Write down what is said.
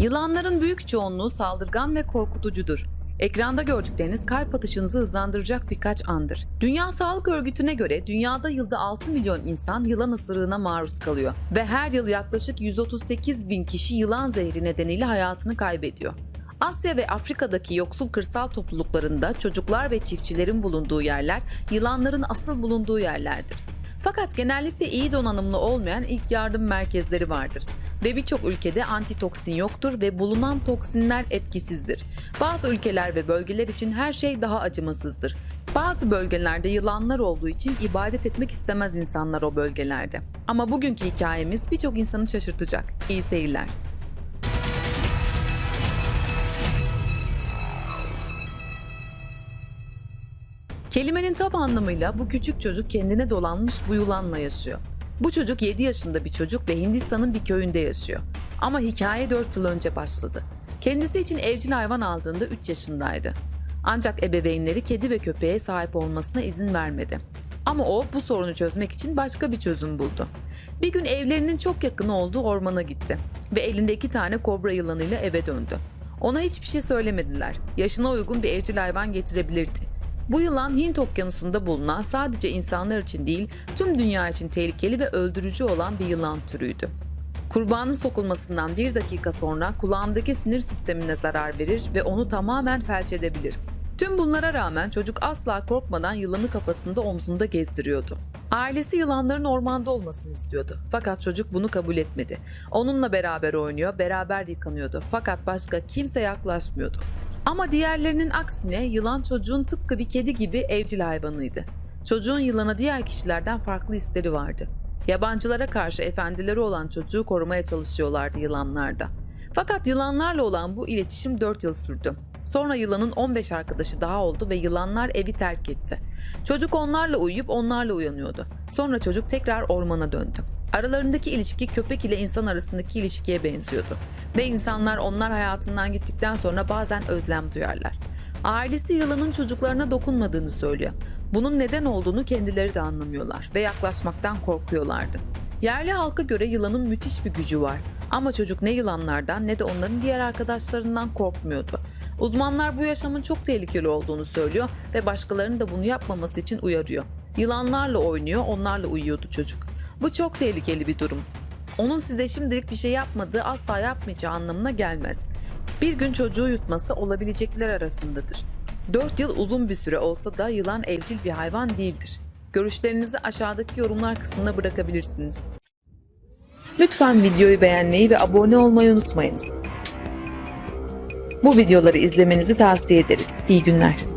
Yılanların büyük çoğunluğu saldırgan ve korkutucudur. Ekranda gördükleriniz kalp atışınızı hızlandıracak birkaç andır. Dünya Sağlık Örgütü'ne göre dünyada yılda 6 milyon insan yılan ısırığına maruz kalıyor ve her yıl yaklaşık 138 bin kişi yılan zehri nedeniyle hayatını kaybediyor. Asya ve Afrika'daki yoksul kırsal topluluklarında çocuklar ve çiftçilerin bulunduğu yerler yılanların asıl bulunduğu yerlerdir. Fakat genellikle iyi donanımlı olmayan ilk yardım merkezleri vardır ve birçok ülkede antitoksin yoktur ve bulunan toksinler etkisizdir. Bazı ülkeler ve bölgeler için her şey daha acımasızdır. Bazı bölgelerde yılanlar olduğu için ibadet etmek istemez insanlar o bölgelerde. Ama bugünkü hikayemiz birçok insanı şaşırtacak. İyi seyirler. Kelimenin tam anlamıyla bu küçük çocuk kendine dolanmış bu yılanla yaşıyor. Bu çocuk 7 yaşında bir çocuk ve Hindistan'ın bir köyünde yaşıyor. Ama hikaye 4 yıl önce başladı. Kendisi için evcil hayvan aldığında 3 yaşındaydı. Ancak ebeveynleri kedi ve köpeğe sahip olmasına izin vermedi. Ama o bu sorunu çözmek için başka bir çözüm buldu. Bir gün evlerinin çok yakın olduğu ormana gitti ve elinde iki tane kobra yılanıyla eve döndü. Ona hiçbir şey söylemediler. Yaşına uygun bir evcil hayvan getirebilirdi. Bu yılan Hint okyanusunda bulunan sadece insanlar için değil tüm dünya için tehlikeli ve öldürücü olan bir yılan türüydü. Kurbanın sokulmasından bir dakika sonra kulağındaki sinir sistemine zarar verir ve onu tamamen felç edebilir. Tüm bunlara rağmen çocuk asla korkmadan yılanı kafasında omzunda gezdiriyordu. Ailesi yılanların ormanda olmasını istiyordu. Fakat çocuk bunu kabul etmedi. Onunla beraber oynuyor, beraber yıkanıyordu. Fakat başka kimse yaklaşmıyordu. Ama diğerlerinin aksine yılan çocuğun tıpkı bir kedi gibi evcil hayvanıydı. Çocuğun yılana diğer kişilerden farklı hisleri vardı. Yabancılara karşı efendileri olan çocuğu korumaya çalışıyorlardı yılanlarda. Fakat yılanlarla olan bu iletişim 4 yıl sürdü. Sonra yılanın 15 arkadaşı daha oldu ve yılanlar evi terk etti. Çocuk onlarla uyuyup onlarla uyanıyordu. Sonra çocuk tekrar ormana döndü. Aralarındaki ilişki köpek ile insan arasındaki ilişkiye benziyordu. Ve insanlar onlar hayatından gittikten sonra bazen özlem duyarlar. Ailesi yılanın çocuklarına dokunmadığını söylüyor. Bunun neden olduğunu kendileri de anlamıyorlar ve yaklaşmaktan korkuyorlardı. Yerli halka göre yılanın müthiş bir gücü var. Ama çocuk ne yılanlardan ne de onların diğer arkadaşlarından korkmuyordu. Uzmanlar bu yaşamın çok tehlikeli olduğunu söylüyor ve başkalarının da bunu yapmaması için uyarıyor. Yılanlarla oynuyor, onlarla uyuyordu çocuk. Bu çok tehlikeli bir durum. Onun size şimdilik bir şey yapmadığı asla yapmayacağı anlamına gelmez. Bir gün çocuğu yutması olabilecekler arasındadır. 4 yıl uzun bir süre olsa da yılan evcil bir hayvan değildir. Görüşlerinizi aşağıdaki yorumlar kısmına bırakabilirsiniz. Lütfen videoyu beğenmeyi ve abone olmayı unutmayınız. Bu videoları izlemenizi tavsiye ederiz. İyi günler.